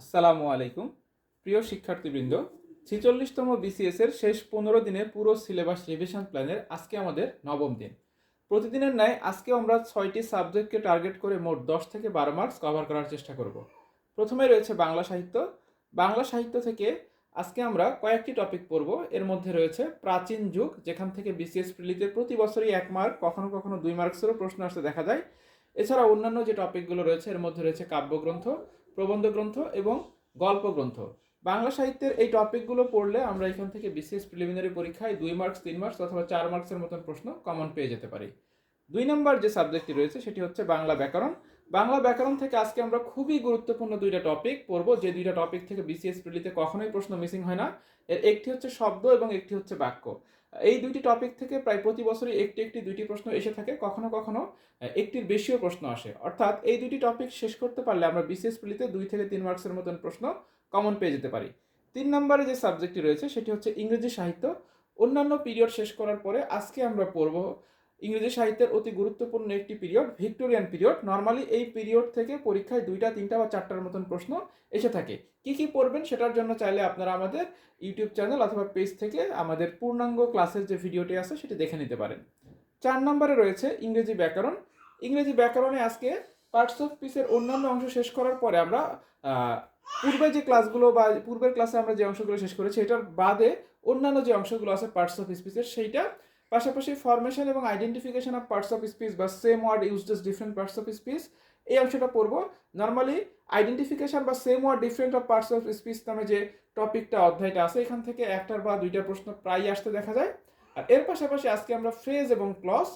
আসসালামু আলাইকুম। প্রিয় শিক্ষার্থীবৃন্দ, ছেচল্লিশতম বিসিএস এর শেষ পনেরো দিনের পুরো সিলেবাস রিভিশন প্ল্যানের আজকে আমাদের নবম দিন। প্রতিদিনের ন্যায় আজকে আমরা ছয়টি সাবজেক্টকে টার্গেট করে মোট দশ থেকে বারো মার্কস কভার করার চেষ্টা করব। প্রথমে রয়েছে বাংলা সাহিত্য। বাংলা সাহিত্য থেকে আজকে আমরা কয়েকটি টপিক পড়ব। এর মধ্যে রয়েছে প্রাচীন যুগ, যেখান থেকে বিসিএস প্রিলিতে প্রতি বছরই এক মার্ক কখনো কখনো দুই মার্কসেরও প্রশ্ন আসতে দেখা যায়। এছাড়া অন্যান্য যে টপিকগুলো রয়েছে, এর মধ্যে রয়েছে কাব্যগ্রন্থ। প্রবন্ধ গ্রন্থ এবং গল্প গ্রন্থ বাংলা সাহিত্যের এই টপিকগুলো পড়লে আমরা এখান থেকে বিশেষ প্রিলিমিনারি পরীক্ষায় দুই মার্কস, তিন মার্কস অথবা চার মার্কসের মতন প্রশ্ন কমন পেয়ে যেতে পারি। দুই নম্বর যে সাবজেক্টটি রয়েছে সেটি হচ্ছে বাংলা ব্যাকরণ। বাংলা ব্যাকরণ থেকে আজকে আমরা খুবই গুরুত্বপূর্ণ দুইটা টপিক পড়ব। যে দুইটা টপিক থেকে বিসিএস প্রিলিতে কখনোই প্রশ্ন মিসিং হয় না। এর একটি হচ্ছে শব্দ এবং একটি হচ্ছে বাক্য। এই দুইটি টপিক থেকে প্রায় প্রতি বছরই একটি একটি দুইটি প্রশ্ন এসে থাকে, কখনো কখনো একটির বেশিও প্রশ্ন আসে। অর্থাৎ এই দুইটি টপিক শেষ করতে পারলে আমরা বিসিএস প্রিলিতে দুই থেকে তিন মার্কসের মতন প্রশ্ন কমন পেয়ে যেতে পারি। তিন নম্বরে যে সাবজেক্টটি রয়েছে, সেটি হচ্ছে ইংরেজি সাহিত্য। অন্যান্য পিরিয়ড শেষ করার পরে আজকে আমরা পড়ব ইংরেজি সাহিত্যের অতি গুরুত্বপূর্ণ একটি পিরিয়ড ভিক্টোরিয়ান পিরিয়ড নর্মালি এই পিরিয়ড থেকে পরীক্ষায় দুইটা, তিনটা বা চারটার মতন প্রশ্ন এসে থাকে। কি কি পড়বেন সেটার জন্য চাইলে আপনারা আমাদের ইউটিউব চ্যানেল অথবা পেজ থেকে আমাদের পূর্ণাঙ্গ ক্লাসের যে ভিডিওটি আছে সেটি দেখে নিতে পারেন। চার নম্বরে রয়েছে ইংরেজি ব্যাকরণ। ইংরেজি ব্যাকরণে আজকে পার্টস অফ পিসের অন্যান্য অংশ শেষ করার পরে আমরা পূর্বে যে ক্লাসগুলো বা পূর্বের ক্লাসে আমরা যে অংশগুলো শেষ করেছি, এটার বাদে অন্যান্য যে অংশগুলো আছে পার্টস অফ স্পিচের সেইটা পাশাপাশি ফরমেশন এবং identification of parts of speech বা same word use just different parts of speech এই অংশটা পড়ব। নর্মালি আইডেন্টিফিকেশন বা same word different of parts of speech নামে যে টপিকটা, অধ্যায়টা আছে, এখান থেকে একটার বা দুইটা প্রশ্ন প্রায়ই আসতে দেখা যায়। আর এর পাশাপাশি আজকে আমরা ফ্রেজ এবং ক্লস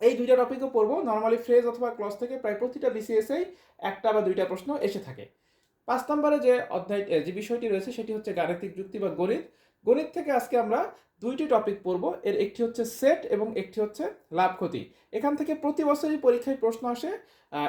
এই দুইটা টপিকও পড়ব। নর্মালি ফ্রেজ অথবা ক্লস থেকে প্রায় প্রতিটা বিসিএসএই একটা বা দুইটা প্রশ্ন এসে থাকে। পাঁচ নম্বরে যে অধ্যায় যে বিষয়টি রয়েছে, সেটি হচ্ছে গাণিতিক যুক্তি বা গণিত। গণিত থেকে আজকে আমরা দুইটি টপিক পড়ব। এর একটি হচ্ছে সেট এবং একটি হচ্ছে লাভ ক্ষতি। এখান থেকে প্রতি বছরই পরীক্ষায় প্রশ্ন আসে।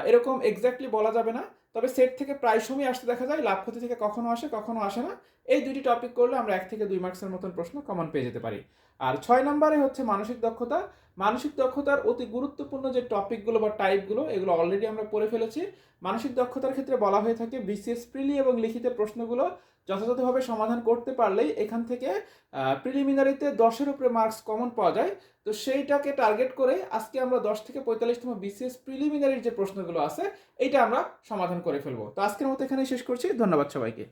এরকম এক্স্যাক্টলি বলা যাবে না। তবে সেট থেকে প্রায় সময় আসতে দেখা যায়, লাভ ক্ষতি থেকে কখনো আসে কখনো আসে না। এই দুইটি টপিক করলে আমরা এক থেকে দুই মার্কসের মতন প্রশ্ন কমন পেয়ে যেতে পারি। আর ছয় নম্বরে হচ্ছে মানসিক দক্ষতা। মানসিক দক্ষতার অতি গুরুত্বপূর্ণ যে টপিকগুলো বা টাইপগুলো, এগুলো অলরেডি আমরা পড়ে ফেলেছি। মানসিক দক্ষতার ক্ষেত্রে বলা হয়ে থাকে বিসিএস প্রিলি এবং লিখিত প্রশ্নগুলো যথাযথভাবে সমাধান করতে পারলেই এখান থেকে প্রিলিমিনারিতে দশের উপরে মার্কস কমন পাওয়া যায়। তো সেইটাকে টার্গেট করে আজকে আমরা দশ থেকে পঁয়তাল্লিশতম বিসিএস প্রিলিমিনারির যে প্রশ্নগুলো আছে, এইটা আমরা সমাধান করে ফেলব। তো আজকের মতো এখানেই শেষ করছি। ধন্যবাদ সবাইকে।